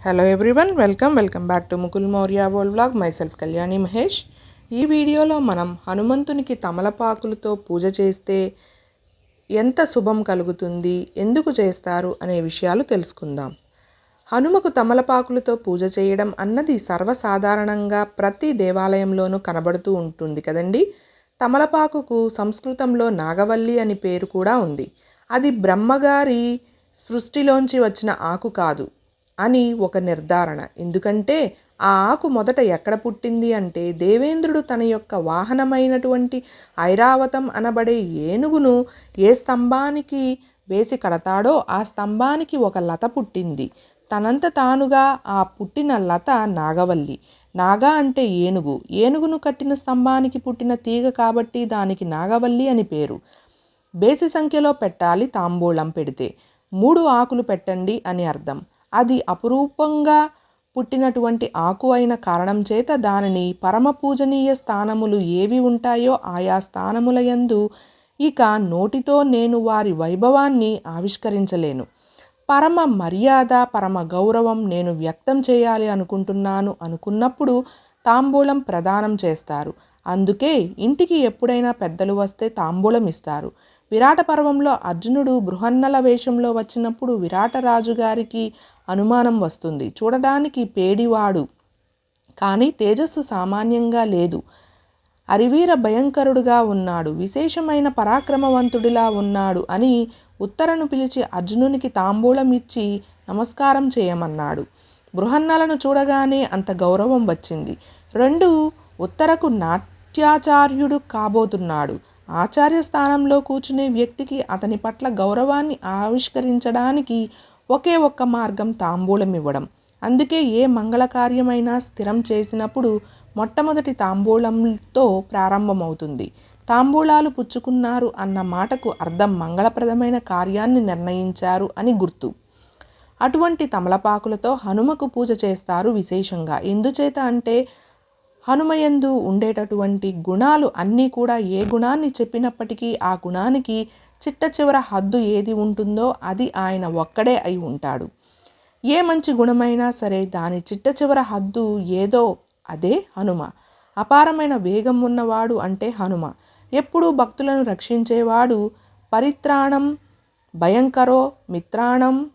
Hello everyone welcome welcome back to Mukul Maurya world blog myself Kalyani Mahesh ఈ వీడియోలో మనం హనుమంతునికి తమలపాకులతో పూజ చేస్తే ఎంత శుభం కలుగుతుంది ఎందుకు చేస్తారు అనే విషయాలు తెలుసుకుందాం. హనుమకు తమలపాకులతో పూజ చేయడం అన్నది సర్వసాధారణంగా ప్రతి దేవాలయంలోనూ కనబడుతూ ఉంటుంది కదండి. తమలపాకుకు సంస్కృతంలో నాగవల్లి అని పేరు కూడా ఉంది. అది బ్రహ్మగారి సృష్టిలోంచి వచ్చిన ఆకు కాదు. అని ఒక నిర్ధారణ. ఎందుకంటే ఆ ఆకు మొదట ఎక్కడ పుట్టింది అంటే దేవేంద్రుడు తన యొక్క వాహనమైనటువంటి ఐరావతం అనబడే ఏనుగును ఏ స్తంభానికి వేసి కడతాడో ఆ స్తంభానికి ఒక లత పుట్టింది. తనంత తానుగా ఆ పుట్టిన లత నాగవల్లి. నాగా అంటే ఏనుగు. ఏనుగును కట్టిన స్తంభానికి పుట్టిన తీగ కాబట్టి దానికి నాగవల్లి అని పేరు. బేసి సంఖ్యలో పెట్టాలి తాంబూలం పెడితే. మూడు ఆకులు పెట్టండి అని అర్థం. అది అపురూపంగా పుట్టినటువంటి ఆకు అయిన కారణం చేత దానిని పరమ పూజనీయ స్థానములు ఏవి ఉంటాయో ఆయా స్థానముల యందు ఇక నోటితో నేను వారి వైభవాన్ని ఆవిష్కరించలేను. పరమ మర్యాద పరమ గౌరవం నేను వ్యక్తం చేయాలి అనుకుంటున్నాను అనుకున్నప్పుడు తాంబూలం ప్రదానం చేస్తారు. అందుకే ఇంటికి ఎప్పుడైనా పెద్దలు వస్తే తాంబూలం ఇస్తారు. విరాట పర్వంలో అర్జునుడు బృహన్నల వేషంలో వచ్చినప్పుడు విరాటరాజు గారికి అనుమానం వస్తుంది. చూడడానికి పేడివాడు కానీ తేజస్సు సామాన్యంగా లేదు. అరివీర భయంకరుడుగా ఉన్నాడు. విశేషమైన పరాక్రమవంతుడిలా ఉన్నాడు అని ఉత్తరను పిలిచి అర్జునునికి తాంబూలం ఇచ్చి నమస్కారం చేయమన్నాడు. బృహన్నలను చూడగానే అంత గౌరవం వచ్చింది. రెండు ఉత్తరకు నాట్యాచార్యుడు కాబోతున్నాడు. ఆచార్య స్థానంలో కూర్చునే వ్యక్తికి అతని పట్ల గౌరవాన్ని ఆవిష్కరించడానికి ఒకే ఒక్క మార్గం తాంబూలం ఇవ్వడం అందుకే ఏ మంగళ కార్యమైనా స్థిరం చేసినప్పుడు మొట్టమొదటి తాంబూలంతో ప్రారంభమవుతుంది. తాంబూలాలు పుచ్చుకున్నారు అన్న మాటకు అర్థం మంగళప్రదమైన కార్యాన్ని నిర్ణయించారు అని గుర్తు. అటువంటి తమలపాకులతో హనుమకు పూజ చేస్తారు విశేషంగా. ఎందుచేత అంటే హనుమయందు ఉండేటటువంటి గుణాలు అన్నీ కూడా ఏ గుణాన్ని చెప్పినప్పటికీ ఆ గుణానికి చిట్ట చివర హద్దు ఏది ఉంటుందో అది ఆయన ఒక్కడే అయి ఉంటాడు. ఏ మంచి గుణమైనా సరే దాని చిట్ట చివర హద్దు ఏదో అదే హనుమ. అపారమైన వేగం ఉన్నవాడు అంటే హనుమ. ఎప్పుడూ భక్తులను రక్షించేవాడు పరిత్రాణం భయంకరో మిత్రాణం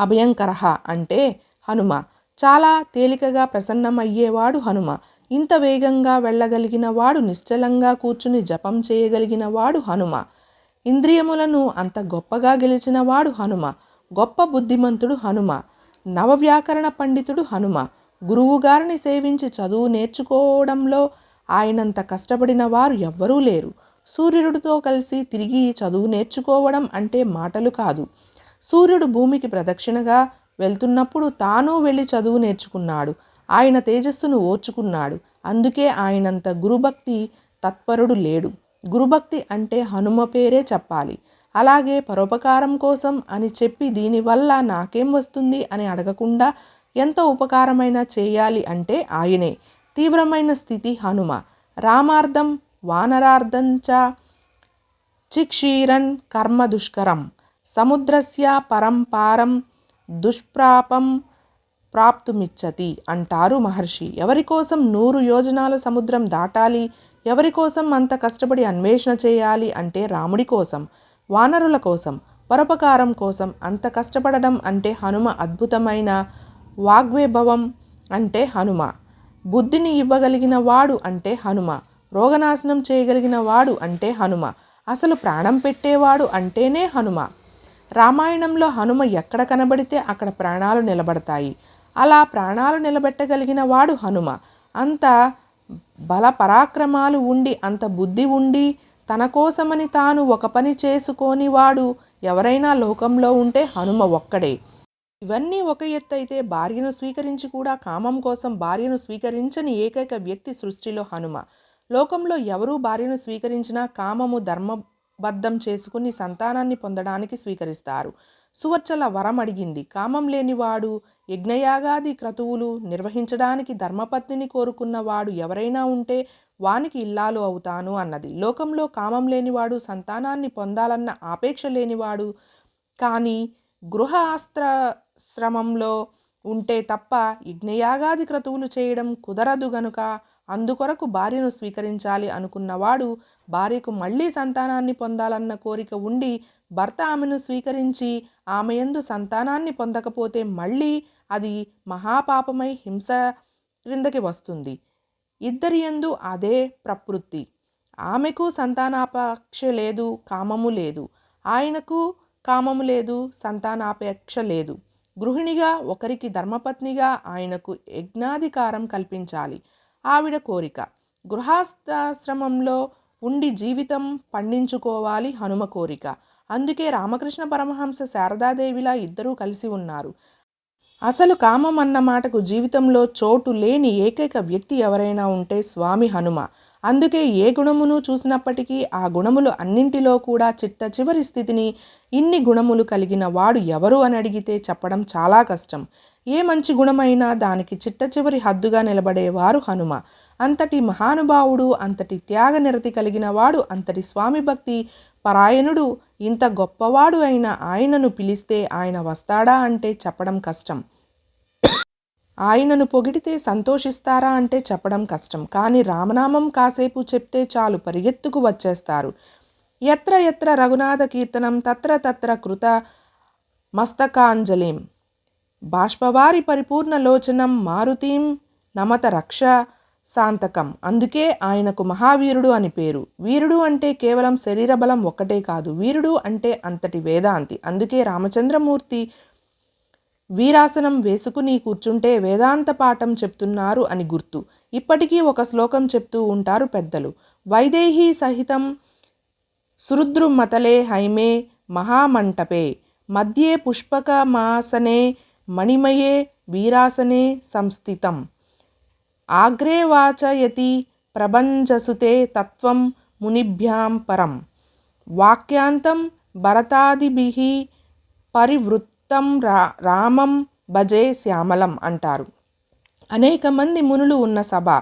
అభయంకర అంటే హనుమ. చాలా తేలికగా ప్రసన్నమయ్యేవాడు హనుమ. ఇంత వేగంగా వెళ్ళగలిగిన వాడు నిశ్చలంగా కూర్చుని జపం చేయగలిగిన వాడు హనుమ. ఇంద్రియములను అంత గొప్పగా గెలిచిన వాడు హనుమ. గొప్ప బుద్ధిమంతుడు హనుమ. నవవ్యాకరణ పండితుడు హనుమ. గురువుగారిని సేవించి చదువు నేర్చుకోవడంలో ఆయనంత కష్టపడిన వారు ఎవ్వరూ లేరు. సూర్యుడితో కలిసి తిరిగి చదువు నేర్చుకోవడం అంటే మాటలు కాదు. సూర్యుడు భూమికి ప్రదక్షిణగా వెళ్తున్నప్పుడు తాను వెళ్ళి చదువు నేర్చుకున్నాడు. ఆయన తేజస్సును ఓర్చుకున్నాడు. అందుకే ఆయనంత గురుభక్తి తత్పరుడు లేడు. గురుభక్తి అంటే హనుమ పేరే చెప్పాలి. అలాగే పరోపకారం కోసం అని చెప్పి దీనివల్ల నాకేం వస్తుంది అని అడగకుండా ఎంత ఉపకారమైనా చేయాలి అంటే ఆయనే. తీవ్రమైన స్థితి హనుమ. రామార్థం వానరార్థంచ చిక్షీరన్ కర్మ దుష్కరం. సముద్రస్య పరంపారం దుష్ప్రాపం ప్రాప్తుమిచ్చతి అంటారు మహర్షి. ఎవరి కోసం నూరు యోజనాల సముద్రం దాటాలి? ఎవరి కోసం అంత కష్టపడి అన్వేషణ చేయాలి అంటే రాముడి కోసం వానరుల కోసం పరోపకారం కోసం అంత కష్టపడడం అంటే హనుమ అద్భుతమైన వాగ్వైభవం అంటే హనుమ. బుద్ధిని ఇవ్వగలిగిన వాడు అంటే హనుమ. రోగనాశనం చేయగలిగిన వాడు అంటే హనుమ. అసలు ప్రాణం పెట్టేవాడు అంటేనే హనుమ. రామాయణంలో హనుమ ఎక్కడ కనబడితే అక్కడ ప్రాణాలు నిలబడతాయి. అలా ప్రాణాలు నిలబెట్టగలిగిన వాడు హనుమ. అంత బల పరాక్రమాలు ఉండి అంత బుద్ధి ఉండి తన కోసమని తాను ఒక పని చేసుకోని వాడు ఎవరైనా లోకంలో ఉంటే హనుమ ఒక్కడే. ఇవన్నీ ఒక ఎత్తు అయితే భార్యను స్వీకరించి కూడా కామం కోసం భార్యను స్వీకరించని ఏకైక వ్యక్తి సృష్టిలో హనుమ. లోకంలో ఎవరూ భార్యను స్వీకరించినా కామము ధర్మ బద్ధం చేసుకుని సంతానాన్ని పొందడానికి స్వీకరిస్తారు. సువర్చల వరం అడిగింది. కామం లేనివాడు యజ్ఞయాగాది క్రతువులు నిర్వహించడానికి ధర్మపత్నిని కోరుకున్నవాడు ఎవరైనా ఉంటే వానికి ఇల్లాలు అవుతాను అన్నది. లోకంలో కామం లేనివాడు సంతానాన్ని పొందాలన్న ఆపేక్ష లేనివాడు కానీ గృహ ఆస్త్రశ్రమంలో ఉంటే తప్ప యజ్ఞయాగాది క్రతువులు చేయడం కుదరదు గనుక అందుకొరకు భార్యను స్వీకరించాలి అనుకున్నవాడు భార్యకు మళ్ళీ సంతానాన్ని పొందాలన్న కోరిక ఉండి భర్త ఆమెను స్వీకరించి ఆమె యందు సంతానాన్ని పొందకపోతే మళ్ళీ అది మహాపాపమై హింస క్రిందకి వస్తుంది. ఇద్దరి యందు అదే ప్రవృత్తి ఆమెకు సంతానాపేక్ష లేదు కామము లేదు. ఆయనకు కామము లేదు సంతానాపేక్ష లేదు. గృహిణిగా ఒకరికి ధర్మపత్నిగా ఆయనకు యజ్ఞాధికారం కల్పించాలి. ఆవిడ కోరిక. గృహస్థాశ్రమంలో ఉండి జీవితం పండించుకోవాలి హనుమ కోరిక. అందుకే రామకృష్ణ పరమహంస శారదాదేవిలా ఇద్దరూ కలిసి ఉన్నారు. అసలు కామం అన్న మాటకు జీవితంలో చోటు లేని ఏకైక వ్యక్తి ఎవరైనా ఉంటే స్వామి హనుమ. అందుకే ఏ గుణమును చూసినప్పటికీ ఆ గుణములు అన్నింటిలో కూడా చిట్ట చివరి స్థితిని ఇన్ని గుణములు కలిగిన వాడు ఎవరు అని అడిగితే చెప్పడం చాలా కష్టం. ఏ మంచి గుణమైనా దానికి చిట్ట చివరి హద్దుగా నిలబడేవారు హనుమ. అంతటి మహానుభావుడు అంతటి త్యాగ నిరతి కలిగిన వాడు అంతటి స్వామి భక్తి పరాయణుడు ఇంత గొప్పవాడు అయిన ఆయనను పిలిస్తే ఆయన వస్తాడా అంటే చెప్పడం కష్టం. ఆయనను పొగిడితే సంతోషిస్తారా అంటే చెప్పడం కష్టం. కానీ రామనామం కాసేపు చెప్తే చాలు పరిగెత్తుకు వచ్చేస్తారు. ఎత్ర ఎత్ర రఘునాథ కీర్తనం తత్ర తత్ర కృత మస్తకాంజలిం. బాష్పవారి పరిపూర్ణ లోచనం మారుతీం నమత రక్ష శాంతకం అందుకే ఆయనకు మహావీరుడు అని పేరు. వీరుడు అంటే కేవలం శరీర బలం ఒక్కటే కాదు. వీరుడు అంటే అంతటి వేదాంతి. అందుకే రామచంద్రమూర్తి వీరాసనం వేసుకుని కూర్చుంటే వేదాంత పాఠం చెప్తున్నారు అని గుర్తు. ఇప్పటికీ ఒక శ్లోకం చెప్తూ ఉంటారు పెద్దలు. వైదేహీ సహితం సురుద్రుమతలే హైమే మహామంటపే. మధ్యే పుష్పకమాసనే మణిమయే వీరాసనే సంస్థితం. ఆగ్రే వాచయతి ప్రభంజసుతే తత్వం మునిభ్యాం పరం. వాక్యాంతం పరివృత్ తం రా రామం భజే శ్యామలం అంటారు. అనేక మంది మునులు ఉన్న సభ.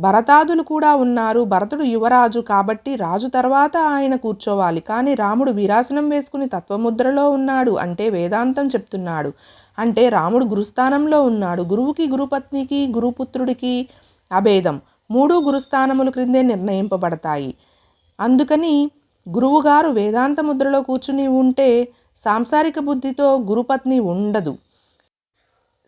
భరతాదులు కూడా ఉన్నారు. భరతుడు యువరాజు కాబట్టి రాజు తర్వాత ఆయన కూర్చోవాలి. కానీ రాముడు వీరాసనం వేసుకుని తత్వముద్రలో ఉన్నాడు అంటే వేదాంతం చెప్తున్నాడు. అంటే రాముడు గురుస్థానంలో ఉన్నాడు. గురువుకి గురుపత్నికి గురుపుత్రుడికి అభేదం. మూడు గురుస్థానముల క్రిందే నిర్ణయింపబడతాయి. అందుకని గురువుగారు వేదాంత ముద్రలో కూర్చుని ఉంటే సాంసారిక బుద్ధితో గురుపత్ని ఉండదు.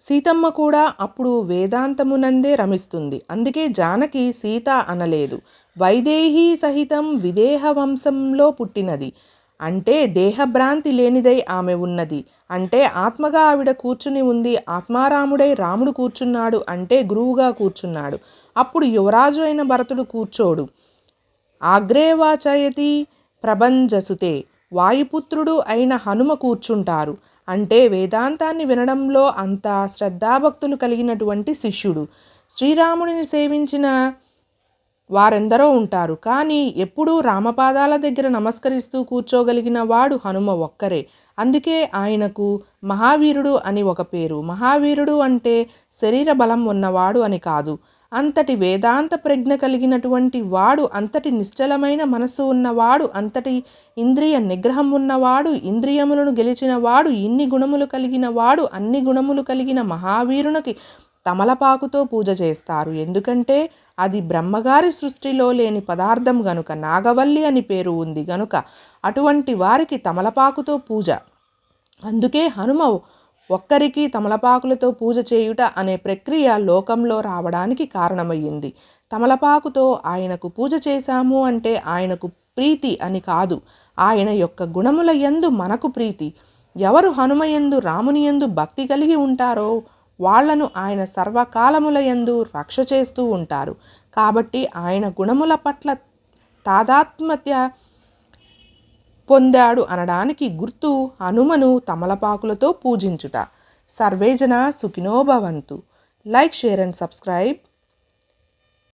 సీతమ్మ కూడా అప్పుడు వేదాంతమునందే రమిస్తుంది. అందుకే జానకి సీత అనలేదు. వైదేహీ సహితం విదేహ వంశంలో పుట్టినది. అంటే దేహభ్రాంతి లేనిదై ఆమె ఉన్నది. అంటే ఆత్మగా ఆవిడ కూర్చుని ఉంది. ఆత్మారాముడై రాముడు కూర్చున్నాడు అంటే గురువుగా కూర్చున్నాడు. అప్పుడు యువరాజు అయిన భరతుడు కూర్చోడు. ఆగ్రేవాచయతి ప్రభంజసుతే. వాయుపుత్రుడు అయిన హనుమ కూర్చుంటారు. అంటే వేదాంతాన్ని వినడంలో అంత శ్రద్ధాభక్తులు కలిగినటువంటి శిష్యుడు. శ్రీరాముడిని సేవించిన వారెందరో ఉంటారు. కానీ ఎప్పుడూ రామపాదాల దగ్గర నమస్కరిస్తూ కూర్చోగలిగిన వాడు హనుమ ఒక్కరే. అందుకే ఆయనకు మహావీరుడు అని ఒక పేరు. మహావీరుడు అంటే శరీర బలం ఉన్నవాడు అని కాదు. అంతటి వేదాంత ప్రజ్ఞ కలిగినటువంటి వాడు అంతటి నిశ్చలమైన మనస్సు ఉన్నవాడు అంతటి ఇంద్రియ నిగ్రహం ఉన్నవాడు ఇంద్రియములను గెలిచిన వాడు ఇన్ని గుణములు కలిగిన వాడు అన్ని గుణములు కలిగిన మహావీరునికి తమలపాకుతో పూజ చేస్తారు. ఎందుకంటే అది బ్రహ్మగారి సృష్టిలో లేని పదార్థం గనుక నాగవల్లి అని పేరు ఉంది గనుక అటువంటి వారికి తమలపాకుతో పూజ. అందుకే హనుమ ఒక్కరికి తమలపాకులతో పూజ చేయుట అనే ప్రక్రియ లోకంలో రావడానికి కారణమయ్యింది. తమలపాకుతో ఆయనకు పూజ చేశాము అంటే ఆయనకు ప్రీతి అని కాదు. ఆయన యొక్క గుణముల యందు మనకు ప్రీతి. ఎవరు హనుమ యందు రాముని యందు భక్తి కలిగి ఉంటారో వాళ్ళను ఆయన సర్వకాలముల యందు రక్ష చేస్తూ ఉంటారు. కాబట్టి ఆయన గుణముల పట్ల తాదాత్మ్యత పొందాడు అనడానికి గుర్తు హనుమను తమలపాకులతో పూజించుట. సర్వేజన Sukhinobhavantu like share and subscribe.